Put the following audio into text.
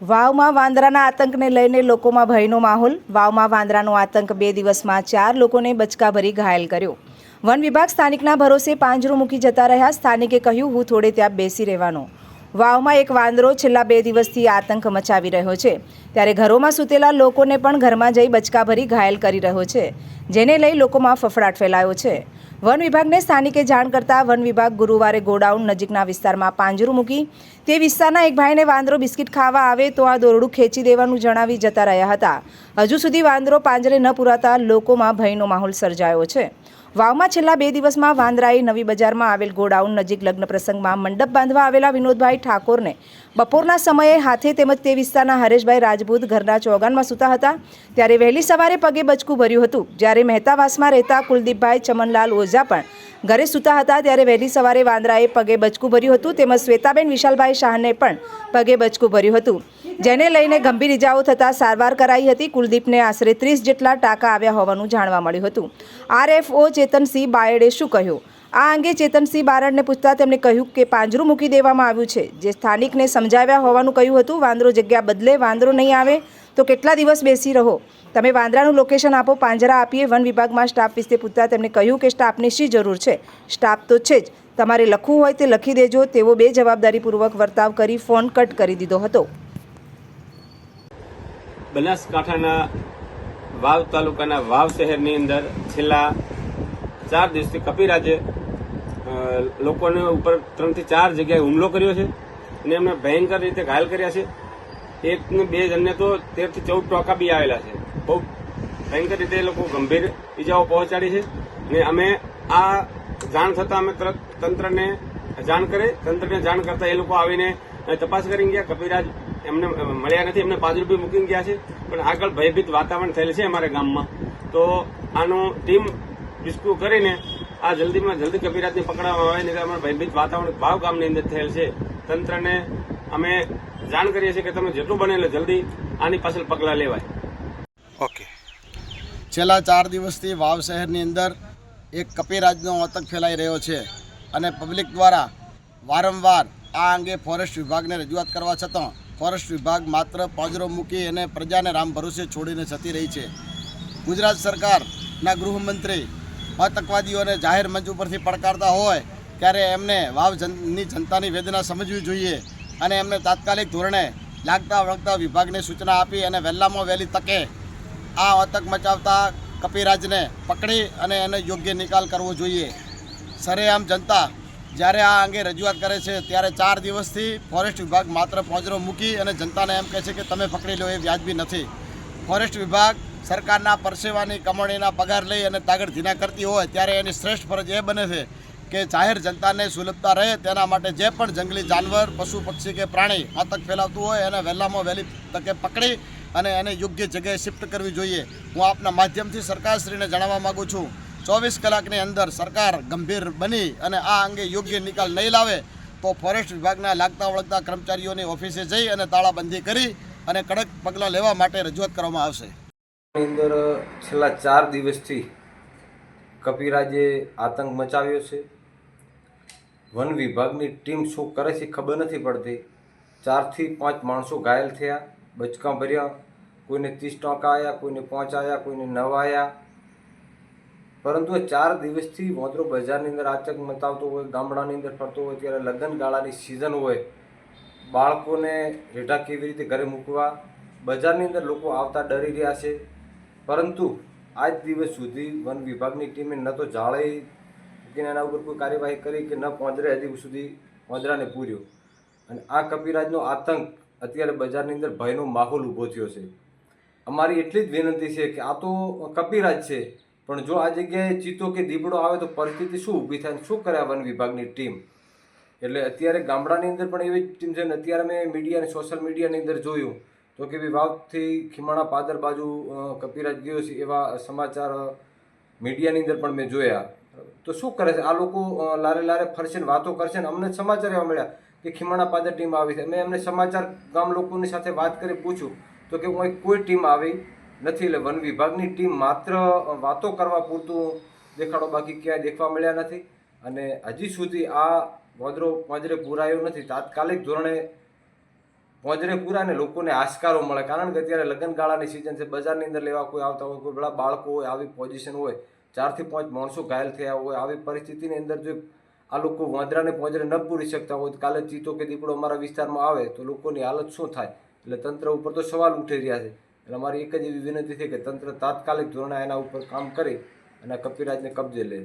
વાવમાં વાંદરાના આતંકને લઈને લોકોમાં ભયનો માહોલ. વાવમાં વાંદરાનો આતંક બે દિવસમાં ચાર લોકોને બચકાભરી ઘાયલ કર્યો. વન વિભાગ સ્થાનિકના ભરોસે પાંજરું મૂકી જતા રહ્યા. સ્થાનિકે કહ્યું, હું થોડે ત્યાં બેસી રહેવાનો. વાવમાં એક વાંદરો છેલ્લા બે દિવસથી આતંક મચાવી રહ્યો છે. ત્યારે ઘરોમાં સૂતેલા લોકોને પણ ઘરમાં જઈ બચકાભરી ઘાયલ કરી રહ્યો છે, જેને લઈ લોકોમાં ફફડાટ ફેલાયો છે. વન વિભાગને સ્થાનિકે જાણ કરતા વન વિભાગ ગુરુવારે ગોડાઉન નજીકના વિસ્તારમાં પાંજરું મૂકી તે વિસ્તારના એક ભાઈને વાંદરો બિસ્કિટ ખાવા આવે તો આ દોરડું ખેંચી દેવાનું જણાવી જતા રહ્યા હતા. હજુ સુધી વાંદરો પાંજરે ન પુરાતા લોકોમાં ભયનો માહોલ સર્જાયો છે. વાવમાં છેલ્લા બે દિવસમાં વાંદરાએ નવી બજારમાં આવેલ ગોડાઉન નજીક લગ્ન પ્રસંગમાં મંડપ બાંધવા આવેલા વિનોદભાઈ ઠાકોરને બપોરના સમયે હાથે તેમજ તે વિસ્તારના હરેશભાઈ રાજપૂત ઘરના ચોગાનમાં સૂતા હતા. ત્યારે વહેલી સવારે પગે બચકું ભર્યું હતું. જ્યારે મહેતાવાસમાં રહેતા કુલદીપભાઈ ચમનલાલ ઓઝા પણ ઘરે સૂતા હતા. ત્યારે વહેલી સવારે વાંદરાએ પગે બચકું ભર્યું હતું. તેમજ શ્વેતાબેન વિશાલભાઈ શાહને પણ પગે બચકું ભર્યું હતું. જેને લઈને ગંભીર ઇજાઓ થતાં સારવાર કરાઈ હતી. કુલદીપને આશરે ત્રીસ જેટલા ટાંકા આવ્યા હોવાનું જાણવા મળ્યું હતું. આરએફઓ ચેતનસિંહ બાયડે શું કહ્યું? આ અંગે ચેતનસિંહ બારડને પૂછતા તેમણે કહ્યું કે પાંજરું મૂકી દેવામાં આવ્યું છે. જે સ્થાનિકને સમજાવ્યા હોવાનું કહ્યું હતું, વાંદરો જગ્યા બદલે વાંદરો નહીં આવે તો કેટલા દિવસ બેસી રહો? તમે વાંદરાનું લોકેશન આપો, પાંજરા આપીએ. વન વિભાગમાં સ્ટાફ વિશે પૂછતા તેમણે કહ્યું કે સ્ટાફની શી જરૂર છે? સ્ટાફ તો છે જ. તમારે લખવું હોય તે લખી દેજો. તેવો બે જવાબદારીપૂર્વક વર્તાવ કરી ફોન કટ કરી દીધો હતો. બનાસકાંઠાના વાવ તાલુકાના વાવ શહેરની અંદર છેલ્લા ચાર દિવસથી કપિરાજે લોકોને ઉપર ત્રણથી ચાર જગ્યાએ હુમલો કર્યો છે અને એમને ભયંકર રીતે ઘાયલ કર્યા છે. એક ને બે જણને તો તેરથી ચૌદ ટોકા બી આવેલા છે. બહુ ભયંકર રીતે એ લોકો ગંભીર ઈજાઓ પહોંચાડી છે અને અમે આ જાણ થતાં અમે તરત તંત્રને જાણ કરે, તંત્રને જાણ કરતા એ લોકો આવીને તપાસ કરી ગયા. કપિરાજ એમને મળ્યા નથી, એમને પાંચ રૂપિયા મૂકીને ગયા છે. પણ આગળ ભયભીત વાતાવરણ થયેલ છે અમારા ગામમાં. તો આનું ટીમ ડિસ્ક્યુ કરીને આ જલ્દીમાં જલ્દી કબીરાતને પકડવામાં આવે ને અમારા ભયભીત વાતાવરણ ભાવ ગામની અંદર થયેલ છે. તંત્રને અમે જાણ કરીએ છીએ કે તમે જેટલું બને એટલે જલ્દી આની પાછળ પગલાં લેવાય. ઓકે. છેલ્લા ચાર દિવસથી વાવ શહેરની અંદર એક કપિરાજનો આતંક ફેલાઈ રહ્યો છે અને પબ્લિક દ્વારા વારંવાર આ અંગે ફોરેસ્ટ વિભાગને રજૂઆત કરવા છતાં ફોરેસ્ટ વિભાગ માત્ર પાંજરો મૂકી અને પ્રજાને રામ ભરોસે છોડીને જતી રહી છે. ગુજરાત સરકારના ગૃહમંત્રી આતંકવાદીઓને જાહેર મંચ ઉપરથી પડકારતા હોય ત્યારે એમને વાવ જનની જનતાની વેદના સમજવી જોઈએ અને એમને તાત્કાલિક ધોરણે લાગતા વળગતા વિભાગને સૂચના આપી અને વહેલામાં વહેલી તકે આ આતંક મચાવતા કપિરાજને પકડી અને એને યોગ્ય નિકાલ કરવો જોઈએ. સરેઆમ જનતા જ્યારે આ અંગે રજૂઆત કરે છે, ત્યારે ચાર દિવસથી ફોરેસ્ટ વિભાગ માત્ર પાંજરો મૂકી અને જનતાને એમ કહે છે કે તમે પકડી લો, એ વ્યાજબી નથી. ફોરેસ્ટ વિભાગ સરકારના પરસેવાની કમાણીના પગાર લઈ અને તાગડ ધીના કરતી હોય, ત્યારે એની શ્રેષ્ઠ ફરજ એ બને છે કે જાહેર જનતાને સુલભતા રહે, તેના માટે જે પણ જંગલી જાનવર, પશુ પક્ષી કે પ્રાણી આતંક ફેલાવતું હોય, એને વહેલામાં વહેલી તકે પકડી અને એને યોગ્ય જગ્યાએ શિફ્ટ કરવી જોઈએ. હું આપના માધ્યમથી સરકારશ્રીને જણાવવા માગું છું. ચોવીસ કલાકની અંદર સરકાર ગંભીર બની અને આ અંગે યોગ્ય નિકાલ નહીં લાવે, તો ફોરેસ્ટ વિભાગના લાગતા વળગતા કર્મચારીઓની ઓફિસે જઈ અને તાળાબંધી કરી અને કડક પગલાં લેવા માટે રજૂઆત કરવામાં આવશે. અંદર છેલ્લા ચાર દિવસથી કપિરાજે આતંક મચાવ્યો છે. વન વિભાગની ટીમ શું કરે છે ખબર નથી પડતી. ચારથી પાંચ માણસો ઘાયલ થયા, બચકા ભર્યા, કોઈને ત્રીસ ટકા આવ્યા કોઈને પાંચ આવ્યા કોઈને નવ આવ્યા પરંતુ એ ચાર દિવસથી વોદરો બજારની અંદર આચક મચાવતો હોય, ગામડાની અંદર ફરતો હોય, ત્યારે લગ્ન ગાળાની સિઝન હોય. બાળકોને રેઢા કેવી રીતે ઘરે મૂકવા? બજારની અંદર લોકો આવતા ડરી રહ્યા છે. પરંતુ આજ દિવસ સુધી વન વિભાગની ટીમે ન તો જાળે કે એના ઉપર કોઈ કાર્યવાહી કરી કે ન પાંજરે હજી સુધી પોંજરાને પૂર્યો. અને આ કપિરાજનો આતંક અત્યારે બજારની અંદર ભયનો માહોલ ઊભો થયો છે. અમારી એટલી જ વિનંતી છે કે આ તો કપિરાજ છે. પણ જો આ જગ્યાએ ચિત્તો કે દીપડો આવે તો પરિસ્થિતિ શું ઊભી થાય શું કરે આ વન વિભાગની ટીમ? એટલે અત્યારે ગામડાની અંદર પણ એવી ટીમ છે ને અત્યારે મેં મીડિયા અને સોશિયલ મીડિયાની અંદર જોયું. તો કે વાવથી ખીમાણા પાદર બાજુ કપિરાજ ગયો છે એવા સમાચાર મીડિયાની અંદર પણ મેં જોયા. તો શું કરે છે? આ લોકો લારે લારે ફરશે ને વાતો કરશે ને અમને સમાચાર એવા મળ્યા કે ખીમાણા પાદર ટીમ આવી છે. મેં એમને સમાચાર ગામ લોકોની સાથે વાત કરી પૂછ્યું. તો કે હું કોઈ ટીમ આવી નથી એટલે વન વિભાગની ટીમ માત્ર વાતો કરવા પૂરતું દેખાડો બાકી ક્યાંય દેખવા મળ્યા નથી. અને હજી સુધી આ વાંદરો પાંજરે પૂરાયો નથી. તાત્કાલિક ધોરણે પોંજરે પૂરા અને લોકોને આશકારો મળે. કારણ કે અત્યારે લગ્નગાળાની સિઝન છે. બજારની અંદર લેવા કોઈ આવતા હોય, કોઈ બધા બાળકો હોય, આવી પોઝિશન હોય ચારથી પાંચ માણસો ઘાયલ થયા હોય, આવી પરિસ્થિતિની અંદર જો આ લોકો વાંદરાને પોંજરે ન પૂરી શકતા હોય કાલે ચીતો કે દીપડો અમારા વિસ્તારમાં આવે, તો લોકોની હાલત શું થાય? એટલે તંત્ર ઉપર તો સવાલ ઉઠી રહ્યા છે. એટલે અમારી એક જ એવી વિનંતી છે કે તંત્ર તાત્કાલિક ધોરણે એના ઉપર કામ કરી અને કપિરાજને કબજે લે.